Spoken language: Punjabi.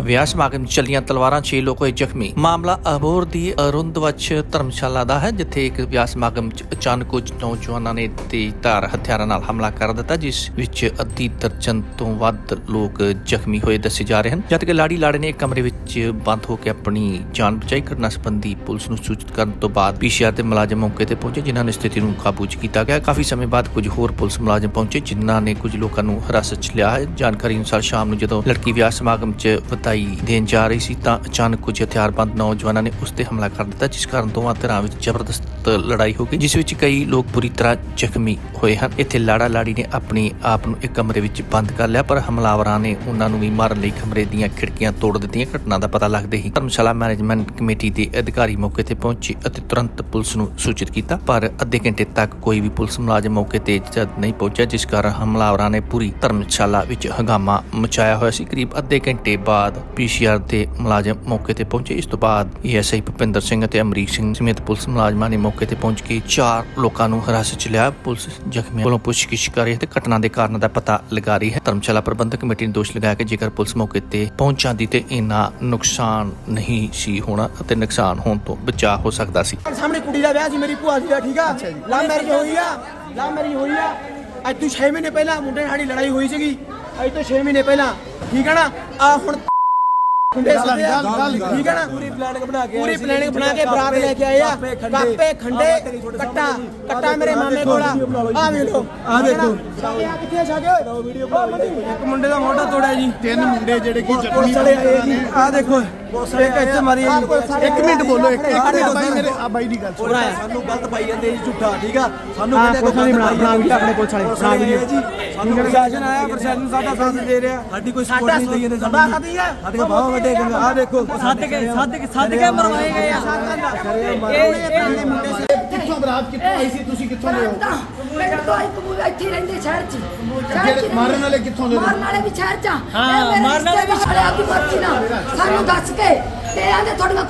ਵਿਆਹ ਸਮਾਗਮ 'ਚ ਚੱਲੀਆਂ ਤਲਵਾਰਾਂ 6 ਲੋਕ ਹੋਏ ਜ਼ਖਮੀ ਮਾਮਲਾ ਅਬੋਰ ਦੀ ਅਰੁੰਦਵਚ ਧਰਮਸ਼ਾਲਾ ਦਾ ਹੈ ਜਿੱਥੇ ਇੱਕ ਵਿਆਹ ਸਮਾਗਮ 'ਚ ਅਚਾਨਕ ਕੁਝ ਨੌਜਵਾਨਾਂ ਨੇ ਤੇਜ਼ਧਾਰ ਹਥਿਆਰਾਂ ਨਾਲ ਹਮਲਾ ਕਰ ਦਿੱਤਾ ਜਿਸ ਵਿੱਚ ਅੱਧੀ ਦਰਜਨ ਤੋਂ ਵੱਧ ਲੋਕ ਜ਼ਖਮੀ ਹੋਏ ਦੱਸੇ ਜਾ ਰਹੇ ਹਨ ਜਦਕਿ ਲਾੜੀ ਲਾੜੇ ਨੇ ਇੱਕ ਕਮਰੇ ਵਿੱਚ ਬੰਦ ਹੋ ਕੇ ਆਪਣੀ ਜਾਨ ਬਚਾਈ ਘਟਨਾ ਸੰਬੰਧੀ ਪੁਲਿਸ ਨੂੰ ਸੂਚਿਤ ਕਰਨ ਤੋਂ ਬਾਅਦ ਪੀਸੀਆਰ ਦੇ ਮੁਲਾਜ਼ਮ ਮੌਕੇ ਤੇ ਪਹੁੰਚੇ ਜਿਨ੍ਹਾਂ ਨੇ ਸਥਿਤੀ ਨੂੰ ਕਾਬੂ 'ਚ ਕੀਤਾ ਗਿਆ ਕਾਫੀ ਸਮੇਂ ਬਾਅਦ ਕੁਝ ਹੋਰ ਪੁਲਿਸ ਮੁਲਾਜ਼ਮ ਪਹੁੰਚੇ ਜਿਨ੍ਹਾਂ ਨੇ ਕੁਝ ਲੋਕਾਂ ਨੂੰ ਹਿਰਾਸਤ 'ਚ ਲਿਆ ਹੈ ਜਾਣਕਾਰੀ ਅਨੁਸਾਰ ਸ਼ਾਮ ਨੂੰ ਜਦੋਂ ਲੜਕੀ ਵਿਆਹ ਸਮਾਗਮ 'ਚ ਵਧਾਈ ਦੇਣ ਜਾ ਰਹੀ ਸੀ ਤਾਂ ਅਚਾਨਕ ਕੁਝ ਹਥਿਆਰਬੰਦ ਨੌਜਵਾਨਾਂ ਨੇ ਉਸ ਤੇ ਹਮਲਾ ਕਰ ਦਿੱਤਾ, ਜਿਸ ਕਾਰਨ ਦੋਵਾਂ ਧਿਰਾਂ ਵਿੱਚ ਜ਼ਬਰਦਸਤ ਲੜਾਈ ਹੋ ਗਈ, ਜਿਸ ਵਿੱਚ ਕਈ ਲੋਕ ਬੁਰੀ ਤਰ੍ਹਾਂ ਜ਼ਖਮੀ ਹੋਏ ਹਨ। ਇੱਥੇ ਲਾੜਾ ਲਾੜੀ ਨੇ ਆਪਣੀ ਆਪ ਨੂੰ ਇੱਕ ਕਮਰੇ ਵਿੱਚ ਬੰਦ ਕਰ ਲਿਆ, ਪਰ ਹਮਲਾਵਰਾਂ ਨੇ ਉਹਨਾਂ ਨੂੰ ਵੀ ਮਾਰਨ ਲਈ ਕਮਰੇ ਦੀਆਂ ਖਿੜਕੀਆਂ ਤੋੜ ਦਿੱਤੀਆਂ। ਘਟਨਾ ਦਾ ਪਤਾ ਲੱਗਦੇ ਹੀ ਧਰਮਸ਼ਾਲਾ ਮੈਨੇਜਮੈਂਟ ਕਮੇਟੀ ਦੇ ਅਧਿਕਾਰੀ ਮੌਕੇ ਤੇ ਪਹੁੰਚੇ ਅਤੇ ਤੁਰੰਤ ਪੁਲਿਸ ਨੂੰ ਸੂਚਿਤ ਕੀਤਾ, ਪਰ ਅੱਧੇ ਘੰਟੇ ਤੱਕ ਕੋਈ ਵੀ ਪੁਲਿਸ ਮੁਲਾਜ਼ਮ ਮੌਕੇ ਤੇ ਜਦ ਨਹੀਂ ਪਹੁੰਚਿਆ, ਜਿਸ ਕਾਰਨ ਹਮਲਾਵਰਾਂ ਨੇ ਪੂਰੀ ਧਰਮਸ਼ਾਲਾ ਵਿੱਚ ਹੰਗਾਮਾ ਮਚਾਇਆ ਹੋਇਆ ਸੀ। ਕਰੀਬ ਅੱਧੇ ਘੰਟੇ ਬਾਅਦ ਪੀਸੀਆਰ ਦੇ ਮੁਲਾਜ਼ਮ ਮੌਕੇ ਤੇ ਪਹੁੰਚੇ। ਇਸ ਤੋਂ ਬਾਅਦ ਏਐਸਆਈ ਭੁਪਿੰਦਰ ਸਿੰਘ ਅਤੇ ਅਮਰੀਕ ਸਿੰਘ ਸਮੇਤ ਪੁਲਿਸ ਮੁਲਾਜ਼ਮਾਂ ਨੇ ਮੌਕੇ ਤੇ ਪਹੁੰਚ ਕੇ ਚਾਰ ਲੋਕਾਂ ਨੂੰ ਹਿਰਾਸਤ 'ਚ ਲਿਆ। ਪੁਲਿਸ ਜ਼ਖਮੀਆਂ ਕੋਲੋਂ ਪੁੱਛਗਿੱਛ ਕਰ ਰਹੀ ਹੈ ਤੇ ਘਟਨਾ ਦੇ ਕਾਰਨ ਦਾ ਪਤਾ ਲਗਾ ਰਹੀ ਹੈ। ਧਰਮਸ਼ਾਲਾ ਪ੍ਰਬੰਧਕ ਕਮੇਟੀ ਨੇ ਦੋਸ਼ ਲਗਾਇਆ ਕਿ ਜੇਕਰ ਪੁਲਿਸ ਮੌਕੇ ਤੇ ਪਹੁੰਚ ਜਾਂਦੀ ਤੇ ਇੰਨਾ ਨੁਕਸਾਨ ਨਹੀਂ ਸੀ ਹੋਣਾ ਅਤੇ ਨੁਕਸਾਨ ਹੋਣ ਤੋਂ ਬਚਾਅ ਹੋ ਸਕਦਾ ਸੀ। ਸਾਹਮਣੇ ਕੁੜੀ ਦਾ ਵਿਆਹ ਸੀ ਮੇਰੀ ਭੂਆ ਜੀ ਦਾ ਠੀਕ ਆ? ਲਵ ਮੈਰਿਜ ਹੋਈ ਆ ਲਵ ਮੈਰਿਜ ਹੋਈ ਆ। ਅੱਜ ਤੋਂ 6 ਮਹੀਨੇ ਪਹਿਲਾਂ ਮੁੰਡੇ ਨਾਲ ਸਾਡੀ ਲੜਾਈ ਹੋਈ ਸੀਗੀ। ਅੱਜ ਤੋਂ 6 ਮਹੀਨੇ ਪਹਿਲਾਂ ਠੀਕ ਆ ਨਾ? ਆ ਹੁਣ ਮੁੰਡੇ ਸੱਦੇ ਆ। ਠੀਕ ਆ ਨਾ? ਪੂਰੀ ਪਲਾਨਿੰਗ ਬਣਾ ਕੇ ਪੂਰੀ ਪਲਾਨਿੰਗ ਬਣਾ ਕੇ ਬਰਾਤ ਲੈ ਕੇ ਆਏ ਆ। ਕਾਪੇ ਖੰਡੇ ਕੱਟਾ ਕੱਟਾ ਮੇਰੇ ਮਾਮੇ ਕੋਲ ਆ। ਵੇਖ ਲਓ ਆ ਦੇਖੋ। ਆ ਕਿੱਥੇ ਛਾਗੇ ਓਏ? ਵੀਡੀਓ ਇੱਕ ਮੁੰਡੇ ਦਾ ਮੋਢਾ ਤੋੜਿਆ ਜੀ। ਤਿੰਨ ਮੁੰਡੇ ਜਿਹੜੇ ਕਿ ਆ ਦੇਖੋ। ਇੱਕ ਇੱਥੇ ਮਾਰੀ ਇੱਕ ਮਿੰਟ ਬੋਲੋ ਇੱਕ ਇੱਕ ਮਿੰਟ ਬਾਈ ਮੇਰੇ ਆ ਬਾਈ ਦੀ ਗੱਲ ਸੁਣ। ਸਾਨੂੰ ਗਲਤ ਪਾਈ ਜਾਂਦੇ ਜੀ ਝੂਠਾ ਠੀਕ ਆ? ਸਾਨੂੰ ਕਹਿੰਦੇ ਕੋਈ ਗਲਤ ਪਾਈ ਜਾਂਦੇ ਆਪਣੇ ਪੁਲਿਸ ਵਾਲੇ ਬਣਾ ਵੀਡੀਓ ਜੀ ਸਾਨੂੰ ਪ੍ਰਸ਼ਾਸਨ ਆਇਆ ਪ੍ਰਸ਼ਾਸਨ ਸਾਡਾ ਸਾਥ ਦੇ ਰਿਹਾ। ਸਾਡੀ ਕੋਈ ਸਪੋਰਟ ਨਹੀਂ ਦਈ ਜਾਂਦੇ ਸਾਨੂੰ। ਸਾਡੀ ਸਾਡੇ ਬਾਹਾਂ ਵੱਡੇ ਗੰਗਾ ਆ ਦੇਖੋ। ਸੱਦ ਕੇ ਸੱਦ ਕੇ ਸੱਦ ਕੇ ਮਰਵਾਏ ਗਏ ਆ। ਕਿੱਥੋਂ ਬਰਾਤ ਕਿੱਥੋਂ ਆਈ ਸੀ? ਤੁਸੀਂ ਕਿੱਥੋਂ ਦੇ ਹੋ ਮੇਰੇ ਤੋਂ ਇੱਕ ਮੂਵੀ ਇੱਥੇ ਹੀ ਰਹਿੰਦੇ ਸ਼ਹਿਰ 'ਚ। ਸ਼ਹਿਰ 'ਚ ਜਿਹੜੇ। ਮਾਰਨ ਵਾਲੇ ਕਿੱਥੋਂ ਦੇ ਨੇ? ਮਾਰਨ ਵਾਲੇ ਵੀ ਸ਼ਹਿਰ 'ਚ ਹਾਂ, ਮਾਰਨ ਵਾਲੇ ਵੀ ਸ਼ਹਿਰ ਮਰਜ਼ੀ ਨਾਲ ਸਾਨੂੰ ਦੱਸ ਕੇ ਤੇ ਆਂਦੇ ਤੁਹਾਡੀਆਂ